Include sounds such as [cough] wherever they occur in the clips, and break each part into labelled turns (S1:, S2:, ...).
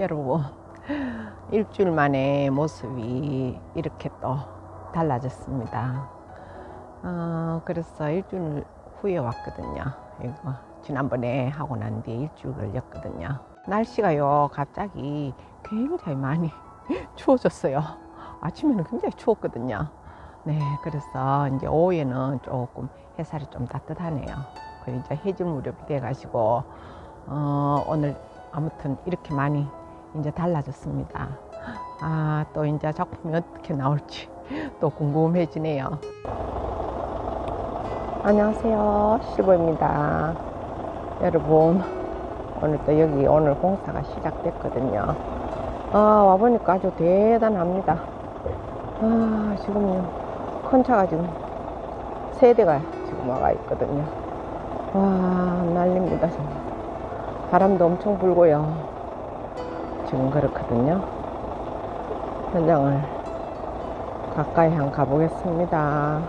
S1: 여러분 일주일 만에 모습이 이렇게 또 달라졌습니다. 어, 그래서 일주일 후에 왔거든요. 이거 지난번에 하고 난 뒤에 일주일 걸렸거든요. 날씨가요 갑자기 굉장히 많이 [laughs] 추워졌어요. 아침에는 굉장히 추웠거든요. 네, 그래서 이제 오후에는 조금 햇살이 좀 따뜻하네요. 그 이제 해질 무렵이 돼 가지고 어, 오늘 아무튼 이렇게 많이 이제 달라졌습니다. 아, 또 이제 작품이 어떻게 나올지 또 궁금해지네요. 안녕하세요. 실보입니다. 여러분, 오늘 또 여기 오늘 공사가 시작됐거든요. 아, 와보니까 아주 대단합니다. 아, 지금 큰 차가 지금 세 대가 지금 와가 있거든요. 와, 난립니다, 정말. 바람도 엄청 불고요. 지금 그렇거든요. 현장을 가까이 한 가보겠습니다.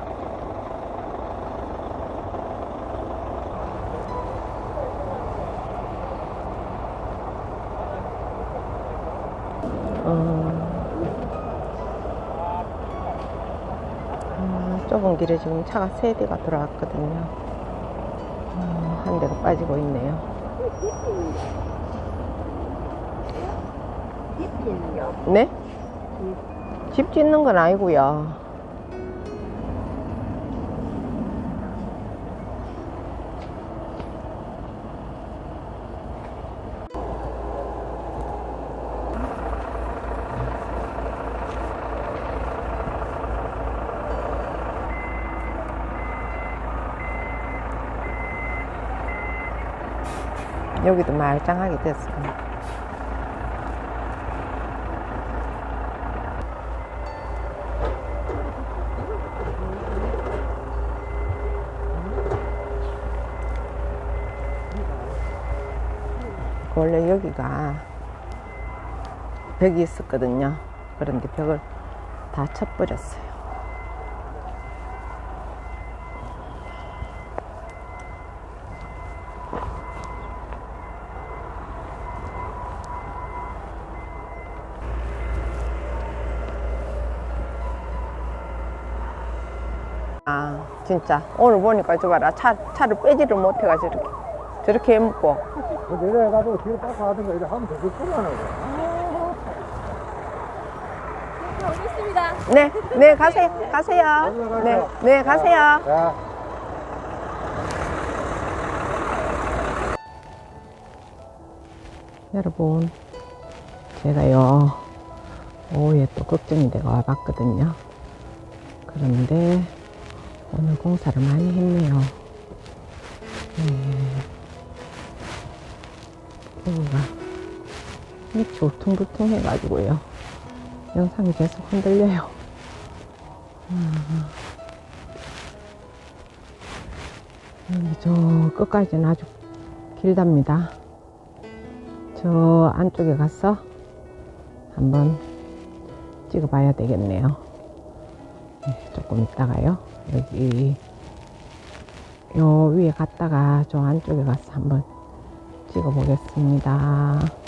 S1: 음, 좁은 길에 지금 차가 세 대가 들어왔거든요. 어, 한 대가 빠지고 있네요. 네? 집 짓는 건 아니고요. 여기도 말짱하게 됐습니다. 원래 여기가 벽이 있었거든요. 그런데 벽을 다 쳐버렸어요. 아, 진짜. 오늘 보니까 저 봐라. 차, 차를 빼지를 못해가지고 저렇게, 저렇게 해먹고.
S2: 내려가지고 뒤로 닦아 하든가 이렇게 하면 되겠 끄라는 거야.
S3: 오겠습니다.
S1: 네, 네, 가세요. 가세요. 네, 네, 가세요.
S2: 자,
S1: 여러분, 제가요, 오후에 또 걱정이 돼가 와봤거든요. 그런데, 오늘 공사를 많이 했네요. 밑이 울퉁불퉁 해가지고요. 영상이 계속 흔들려요. 아. 여기 저 끝까지는 아주 길답니다. 저 안쪽에 가서 한번 찍어봐야 되겠네요. 네, 조금 있다가요. 여기 요 위에 갔다가 저 안쪽에 가서 한번 찍어보겠습니다.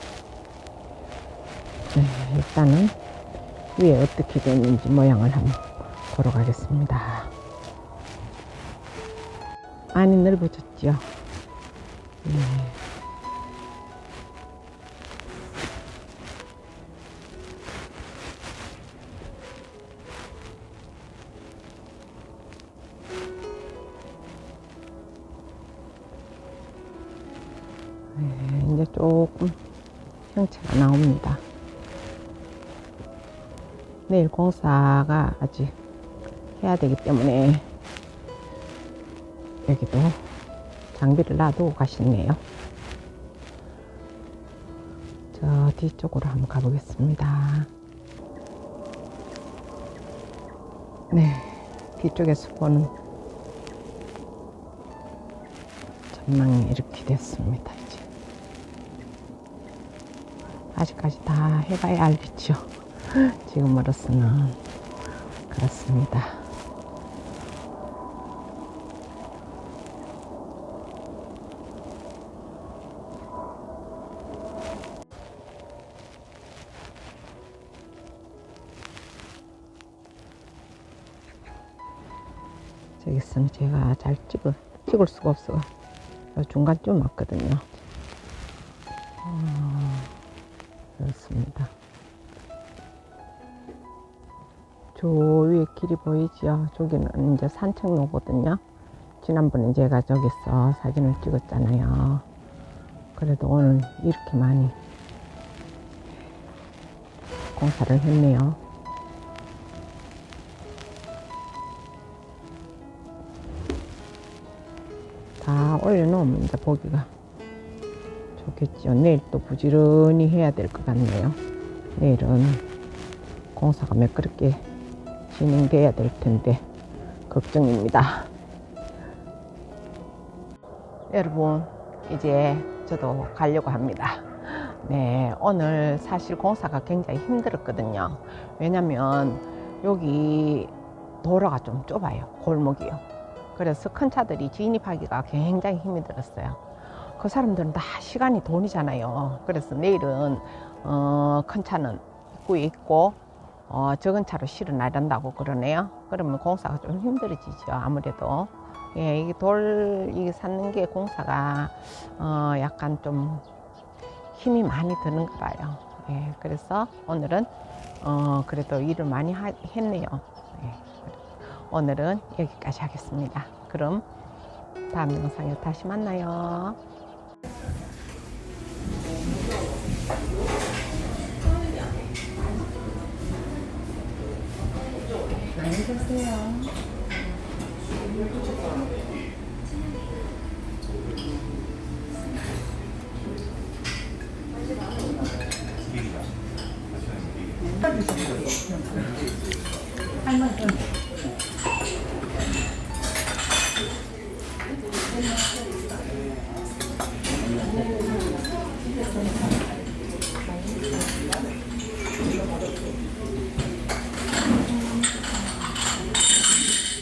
S1: 네, 일단은 위에 어떻게 됐는지 모양을 한번 보러 가겠습니다. 많이 넓어졌죠? 네. 네, 이제 조금 형체가 나옵니다. 내일 공사가 아직 해야 되기 때문에 여기도 장비를 놔두고 가시네요. 저 뒤쪽으로 한번 가보겠습니다. 네, 뒤쪽에서 보는 전망이 이렇게 됐습니다. 이제 아직까지 다 해봐야 알겠죠. 지금으로서는 그렇습니다. 저기 있으면 제가 잘 찍을, 찍을 수가 없어. 중간쯤 왔거든요. 아, 그렇습니다. 저 위에 길이 보이죠? 저기는 이제 산책로거든요. 지난번에 제가 저기서 사진을 찍었잖아요. 그래도 오늘 이렇게 많이 공사를 했네요. 다 올려놓으면 이제 보기가 좋겠죠. 내일 또 부지런히 해야 될 것 같네요. 내일은 공사가 매끄럽게 진행돼야 될 텐데 걱정입니다. 여러분 이제 저도 가려고 합니다. 네, 오늘 사실 공사가 굉장히 힘들었거든요. 왜냐면 여기 도로가 좀 좁아요. 골목이요. 그래서 큰 차들이 진입하기가 굉장히 힘이 들었어요. 그 사람들은 다 시간이 돈이잖아요. 그래서 내일은 어, 큰 차는 입구에 있고 어, 적은 차로 실어 나간다고 그러네요. 그러면 공사가 좀 힘들어지죠. 아무래도 예, 이게 돌 이게 쌓는 게 공사가 어, 약간 좀 힘이 많이 드는 가 봐요. 예, 그래서 오늘은 어, 그래도 일을 많이 하, 했네요. 예, 오늘은 여기까지 하겠습니다. 그럼 다음 영상에 다시 만나요. 드세요.